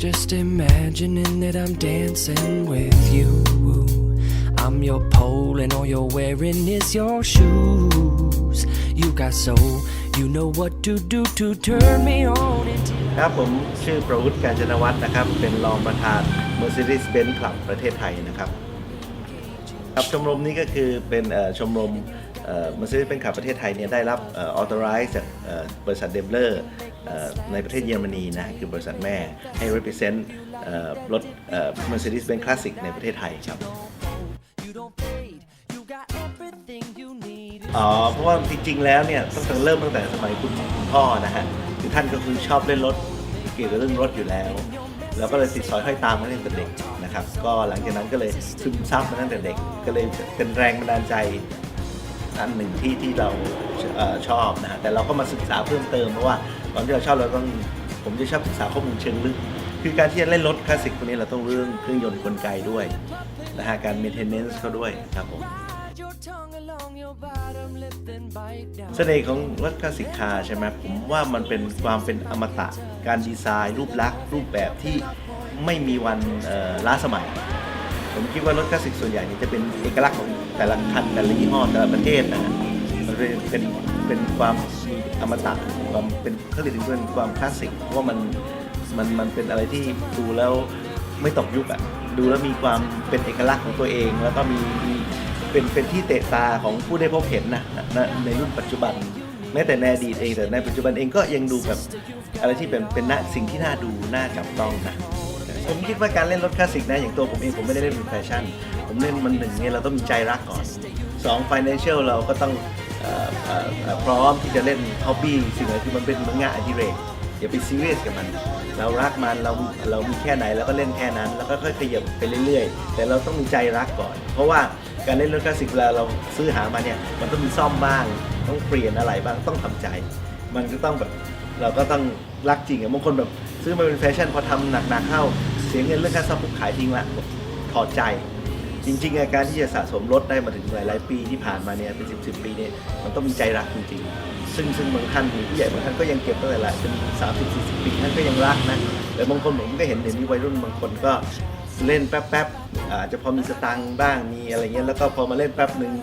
just imagining that I'm dancing with you. I'm your pole and all you're wearing is your shoes. You got soul, you know what to do to turn me on into ครับผมชื่อประวุฒิการจนวัฒน์นะครับ เป็นรองประธาน Mercedes-Benz Club ประเทศไทยนะครับครับชมรมนี้ก็คือเป็นเอ่อชมรมเอ่อ Mercedes-Benz Club ประเทศไทยเนี่ยได้รับเออ authorize จากเอ่อบริษัทเดมเลอร์ในประเทศเยอรมนีนะคือบริษัทแม่ให้ represent เอ่อรถเอ่อ Mercedes-Benz Classic ในประเทศไทยครับ You don't fade, you got everything you need. อ๋อเพราะว่าจริงๆแล้วเนี่ยตั้งแต่เริ่มตั้งแต่สมัยคุณคุณพ่อนะฮะคือท่านก็คือชอบเล่นรถเกี่ยวกับเรื่องรถอยู่แล้ว แล้วก็เลยติดสอยห้อยตามมาตั้งแต่เด็กนะครับ ก็หลังจากนั้นก็เลยซึมซับมาตั้งแต่เด็ก ก็เลยเป็นแรงบันดาลใจอันหนึ่งที่ที่เราเออชอบนะฮะแต่เราก็มาศึกษาเพิ่มเติมเพราะว่าตอนที่เราชอบเราต้องผมจะชอบศึกษาข้อมูลเชิงลึก คือการที่จะเล่นรถคลาสสิกพวกนี้เราต้องเรื่องเครื่องยนต์กลไกด้วยนะฮะการ maintenance เขาด้วยครับผม เสน่ห์ของรถคลาสสิกคาใช่ไหมผมว่ามันเป็นความเป็นอมตะ การดีไซน์ รูปลักษณ์ รูปแบบที่ไม่มีวันล้าสมัย ผมคิดว่ารถคลาสสิกส่วนใหญ่นี่จะเป็นเอกลักษณ์ของแต่ละคันแต่ละยี่ห้อแต่ละประเทศนะมันเป็นเป็นความมีอมตะความเป็นเขาเรียกเป็นความคลาสสิกเพราะว่ามันมันมันเป็นอะไรที่ดูแล้วไม่ตกยุคอะดูแล้วมีความเป็นเอกลักษณ์ของตัวเอง แล้วก็มีมี เป็นเป็นที่เตะตาของผู้ได้พบเห็นนะนะในรุ่นปัจจุบัน แม้แต่ในอดีตเองแต่ในปัจจุบันเองก็ยังดูแบบอะไรที่เป็นเป็นน่าสิ่งที่น่าดูน่าจับต้องนะผมคิดว่าการเล่นรถคลาสสิกนะอย่างตัวผมเองผมไม่ได้เล่นเป็นแฟชั่น ผมเล่นมันหนึ่งเนี่ยเราต้องมีใจรักก่อนสอง financial เราก็ต้องออพร้อมที่จะเล่น hobby สิ่งอะไรที่มันเป็นงานอดิเรกอย่าไปซีเรียสกับมัน เรารักมันเราเรามีแค่ไหนเราก็เล่นแค่นั้น แล้วก็ค่อยๆขยับไปเรื่อยๆ แต่เราต้องมีใจรักก่อน เพราะว่า การเล่นรถคลาสสิกเวลาเราซื้อหามาเนี่ยมันต้องมีซ่อมบ้าง ต้องเปลี่ยนอะไรบ้างต้องทำใจ มันก็ต้องแบบเราก็ต้องรักจริงอะบางคนแบบซื้อมาเป็นแฟชั่นพอทำหนักๆเข้าเสียเงินเรื่องค่าซ่อมปุ๊บขายทิ้งละถอดใจ จริงๆอาการที่จะสะสมรถได้มาถึงหลายๆปีที่ผ่านมาเนี่ยเป็นสิบสิบปีเนี่ยมันต้องมีใจรักจริงๆ ซึ่งซึ่งบางท่านผู้ใหญ่บางท่านก็ยังเก็บตั้งแต่หลายเป็นสามสิบสี่สิบปีท่านก็ยังรักนะแต่บางคนผมก็เห็นเดี๋ยวนี้วัยรุ่นบางคนก็เล่นแป๊บๆ อาจจะพอมีสตังค์บ้างมีอะไรเงี้ยแล้วก็พอมาเล่นแป๊บหนึ่ง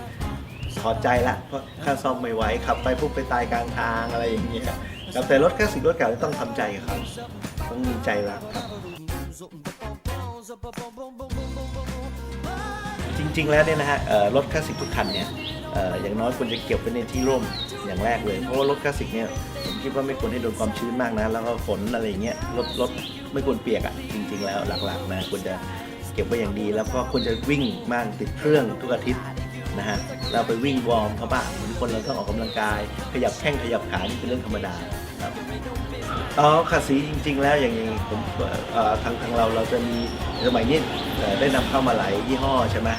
ถอดใจละเพราะค่าซ่อมไม่ไหวขับไปปุ๊บไปตายกลางทางอะไรอย่างเงี้ยครับแต่รถคลาสสิกรถเก่าต้องทำใจกับ ต้องมีใจรักครับจริง ๆ แล้วเนี่ยนะฮะรถคลาสสิกทุกคันเนี่ยอย่างน้อยควรจะเก็บไว้ในที่ร่มอย่างแรกเลย เพราะว่ารถคลาสสิกเนี่ยผมคิดว่าไม่ควรให้โดนความชื้นมากนะ แล้วก็ฝนอะไรเงี้ยรถรถไม่ควรเปียกอะจริง ๆ แล้วหลักๆนะควรจะ เก็บไว้อย่างดี แล้วก็ควรจะวิ่งบ้างติดเครื่องทุกอาทิตย์นะฮะเราไปวิ่งวอร์มเขาบ้างเหมือนคนเราต้องออกกำลังกาย ขยับแข้งขยับขานี่เป็นเรื่องธรรมดาครับอ๋อคาสีจริง ๆ แล้วอย่างนี้ผมทางทางเราเราจะมีสมัยนี้ได้นำเข้ามาหลายยี่ห้อใช่ไหม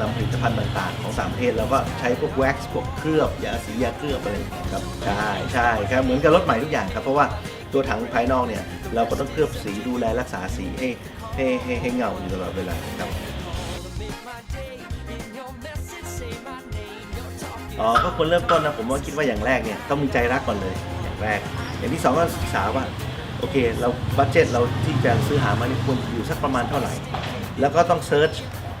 นำผลิตภัณฑ์ต่างๆ ของต่างประเทศแล้วก็ใช้พวกแว็กซ์พวกเคลือบยาสียาเคลือบอะไรครับใช่ใช่ครับเหมือนกับรถใหม่ทุกอย่างครับเพราะว่าตัวถังภายนอกเนี่ยเราก็ต้องเคลือบสีดูแลรักษาสีให้ ให้ให้ให้เงาอยู่ตลอดเวลาครับอ๋อก็ควรเริ่มต้นนะผมว่าคิดว่าอย่างแรกเนี่ยต้องมีใจรักก่อนเลยอย่างแรก อย่างที่สองก็ศึกษาว่าโอเคเราบัตเจ็ตเราที่จะซื้อหามานี่ควรอยู่สักประมาณเท่าไหร่ แล้วก็ต้องเซิร์ช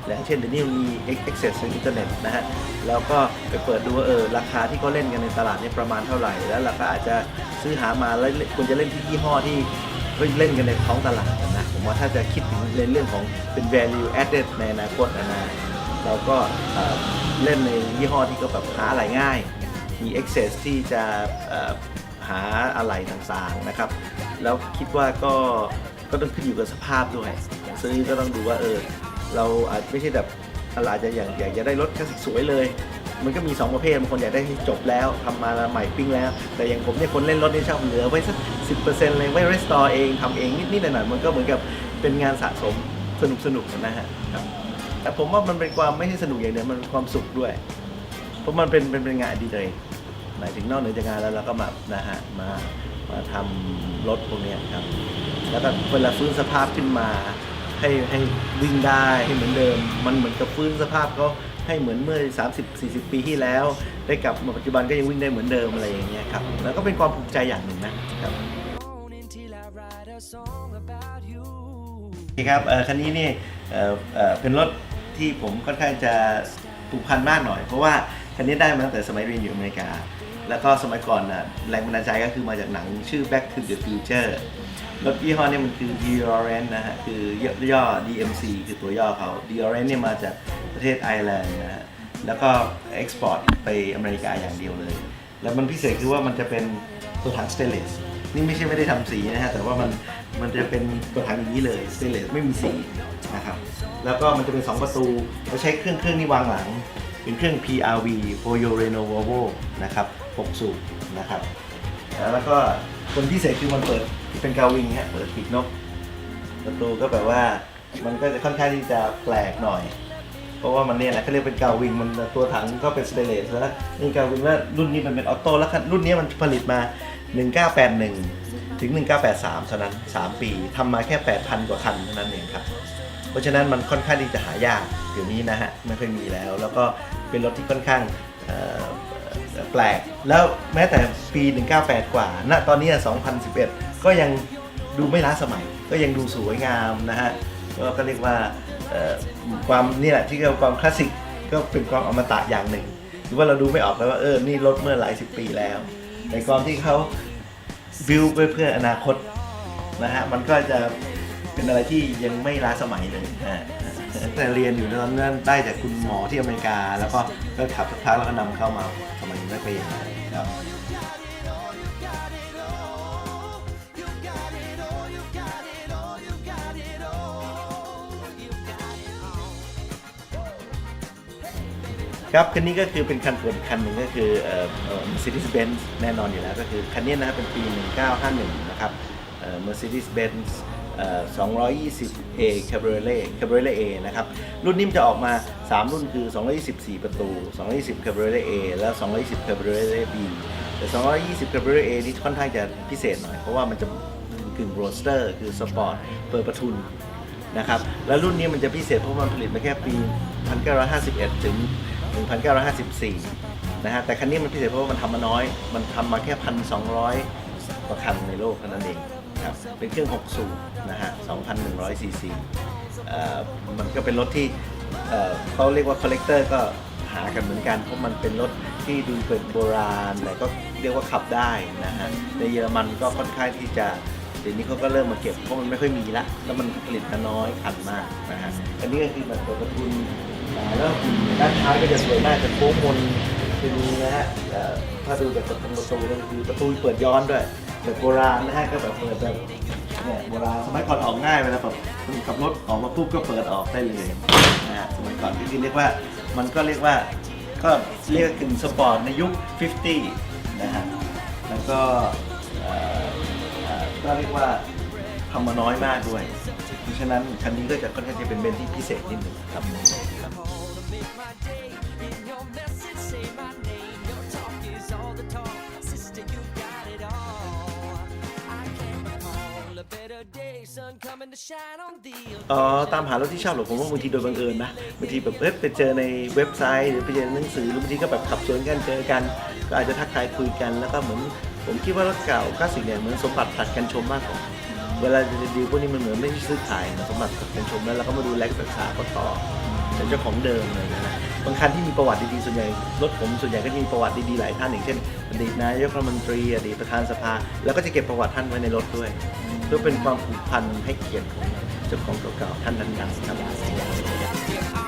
อย่างเช่นเดี๋ยวนี้มี access ในอินเทอร์เน็ตนะฮะแล้วก็ไปเปิดดูว่าเออราคาที่เขาเล่นกันในตลาดเนี่ยประมาณเท่าไหร่ แล้วเราก็อาจจะซื้อหามาแล้วควรจะเล่นที่ยี่ห้อที่เล่นกันในท้องตลาดนะ ผมว่าถ้าจะคิดถึงในเรื่องของเป็น value added ในอนาคตนะนะเราก็เล่นในยี่ห้อที่ก็แบบหาอะไรง่าย มี access ที่จะหาอะไรต่างๆนะครับ แล้วคิดว่าก็ก็ต้องขึ้นอยู่กับสภาพด้วยซื้อก็ต้องดูว่าเออเราอาจไม่ใช่แบบเราอาจจะอย่างอยากจะได้รถคลาสสิกสวยเลย มันก็มี 2 ประเภทบางคนอยากได้จบแล้วทำมาใหม่ปิ้งแล้ว แต่อย่างผมเนี่ยคนเล่นรถนี่ชอบเหลือไว้สักสิเเลยไว้รีสตอร์เองทำเองนิดๆหน่อยๆมันก็เหมือนกับเป็นงานสะสมสนุกๆนะฮะครับแต่ผมว่ามันเป็นความไม่ใช่สนุกอย่างเดียวมันเป็นความสุขด้วย เพราะมันเป็นเป็นเป็นงานอดีเลยหมายถึงนอกเหนือจากงานแล้วเราก็แบบนะฮะมามาทำรถพวกนี้ครับ แล้วก็เวลาฟื้นสภาพขึ้นมาให้ให้วิ่งได้ให้เหมือนเดิม มันเหมือนกับฟื้นสภาพเขา ให้เหมือนเมื่อ 30-40 ปีที่แล้ว ได้กลับมาปัจจุบันก็ยังวิ่งได้เหมือนเดิมอะไรอย่างเงี้ยครับแล้วก็เป็นความภูมิใจอย่างหนึ่งนะครับนี่ครับคันนี้นี่เป็นรถที่ผมค่อนข้างจะผูกพันมากหน่อย เพราะว่าคันนี้ได้มาตั้งแต่สมัยเรียนอยู่อเมริกา แล้วก็สมัยก่อนแรงบันดาลใจก็คือมาจากหนังชื่อ Back to the Future รถยี่ห้อนี้มันคือ DeLorean นะฮะ คือย่อ DMC คือตัวย่อเขา DeLorean เนี่ยมาจากประเทศไอร์แลนด์นะฮะ แล้วก็เอ็กซ์พอร์ตไปอเมริกาอย่างเดียวเลย แล้วมันพิเศษคือว่ามันจะเป็นตัวถังสเตนเลส นี่ไม่ใช่ไม่ได้ทำสีนะฮะ แต่ว่ามันมันจะเป็นตัวถังอย่างนี้เลยสเตนเลสไม่มีสีนะครับ แล้วก็มันจะเป็น 2 ประตูเราใช้เครื่องเครื่องนี้วางหลัง เป็นเครื่อง PRV Pollo Reno Volvo นะครับ6สูบนะครับ แล้วก็ คนพิเศษคือมันเปิดเป็นกาวิงฮะเปิดปิดนก ประตูก็แบบว่ามันก็จะค่อนข้างที่จะแปลกหน่อย เพราะว่ามันเนี่ยแหละเขาเรียกเป็นกาวิงมันตัวถังก็เป็นสเตเลสแล้วนี่กาวิงว่ารุ่นนี้มันเป็นออโต้แล้วคันรุ่นนี้มันผลิตมา 1981 ถึง 1983เท่านั้น 3 ปีทำมาแค่ 8,000 กว่าคันเท่านั้นเองครับเพราะฉะนั้นมันค่อนข้างที่จะหายากเดี๋ยวนี้นะฮะไม่ค่อยมีแล้ว แล้วก็เป็นรถที่ค่อนข้าง แปลก แล้วแม้แต่ปี 198 กว่าณตอนนี้ 2011 ก็ยังดูไม่ล้าสมัย ก็ยังดูสวยงามนะฮะก็ก็เรียกว่าความนี่แหละที่เรียกว่าความคลาสสิกก็เป็นความอมตะอย่างหนึ่งหรือว่าเราดูไม่ออกเลยว่าเออ นี่รถเมื่อหลายสิบปีแล้วในความที่เขาบิวไปเพื่ออนาคตนะฮะ มันก็จะเป็นอะไรที่ยังไม่ล้าสมัยเลยนะฮะแต่เรียนอยู่ตอนนั้นได้จากคุณหมอที่อเมริกา แล้วก็ก็ขับสักพักแล้วก็นำเข้ามา นี้ไม่เป็นอย่างไรครับครับคันนี้ก็คือเป็นคันเปิดคันหนึ่งก็คือเอ่อเอ่อ Mercedes-Benz แน่นอนอยู่แล้วก็คือคันนี้นะครับเป็นปี 1951 นะครับเอ่อ Mercedes-Benz 220A Cabriolet Cabriolet A นะครับ รุ่นนี้จะออกมา 3 รุ่นคือ 224 ประตู 220 Cabriolet A แล้ว220 Cabriolet B แต่ 220 Cabriolet A นี่ค่อนข้างจะพิเศษหน่อย เพราะว่ามันจะกึ่งโรสเตอร์คือสปอร์ตเปิดประทุนนะครับ แล้วรุ่นนี้มันจะพิเศษเพราะมันผลิตมาแค่ปี 1951 ถึง 1954 นะฮะ แต่คันนี้มันพิเศษเพราะว่ามันทำมาน้อย มันทำมาแค่ 1,200 กว่าคันในโลกเท่านั้นเอง ครับเป็นเครื่อง 6 สูบนะฮะ 2,100 ซีซีมันก็เป็นรถที่เขาเรียกว่าคอลเลกเตอร์ก็หากันเหมือนกัน เพราะมันเป็นรถที่ดูเป็นโบราณแต่ก็เรียกว่าขับได้นะฮะ ในเยอรมันก็ค่อนข้างที่จะเดี๋ยวนี้เขาก็เริ่มมาเก็บเพราะมันไม่ค่อยมีละ แล้วมันผลิตน้อยคันมากนะฮะ อันนี้ก็คือแบบตัวกร์ตูนแล้วด้านท้ายก็จะสวยมากจะโค้งมนจะมีนะฮะถ้าดูจากประตูประตูก็คือประตูเปิดย้อนด้วย แบบโบราณนะฮะก็แบบเปิดแบบเนี่ยโบราณสมัยก่อนออกง่ายเวลาแบบขับรถออกมาปุ๊บก็เปิดออกได้เลยนะฮะสมัยก่อนที่เรียกว่ามันก็เรียกว่าก็เรียกกึ่งสปอร์ตในยุค 50 นะฮะแล้วก็ก็เรียกว่าทำมาน้อยมากด้วย เพราะฉะนั้นคันนี้ก็จะค่อนข้างจะเป็นเบนที่พิเศษนิดหนึ่งครับ อ๋อตามหารถที่ชอบหรอผมว่าบางทีโดยบังเอิญนะบางทีแบบเอ๊ะไปเจอในเว็บไซต์หรือไปเจอในหนังสือหรือบางทีก็แบบขับสวนกันเจอกัน ก็อาจจะทักทายคุยกันแล้วก็เหมือนผมคิดว่ารถเก่าคลาสสิกเนี่ยเหมือนสมบัติผลัดกันชมมากกว่าเวลาจะดีลพวกนี้มันเหมือนไม่ใช่ซื้อขายนะสมบัติผลัดกันชมแล้วเราก็มาดูแลรักษาก็ต่อเป็นเจ้าของเดิมเลยนะ บางคันที่มีประวัติดีๆส่วนใหญ่รถผมส่วนใหญ่ก็จะมีประวัติดีๆหลายท่านอย่างเช่นอดีตนายกรัฐมนตรีอดีตประธานสภา แล้วก็จะเก็บประวัติท่านไว้ในรถด้วย เพื่อเป็นความผูกพันให้เกียรติของเจ้าของเก่าๆท่านนั้นๆครับ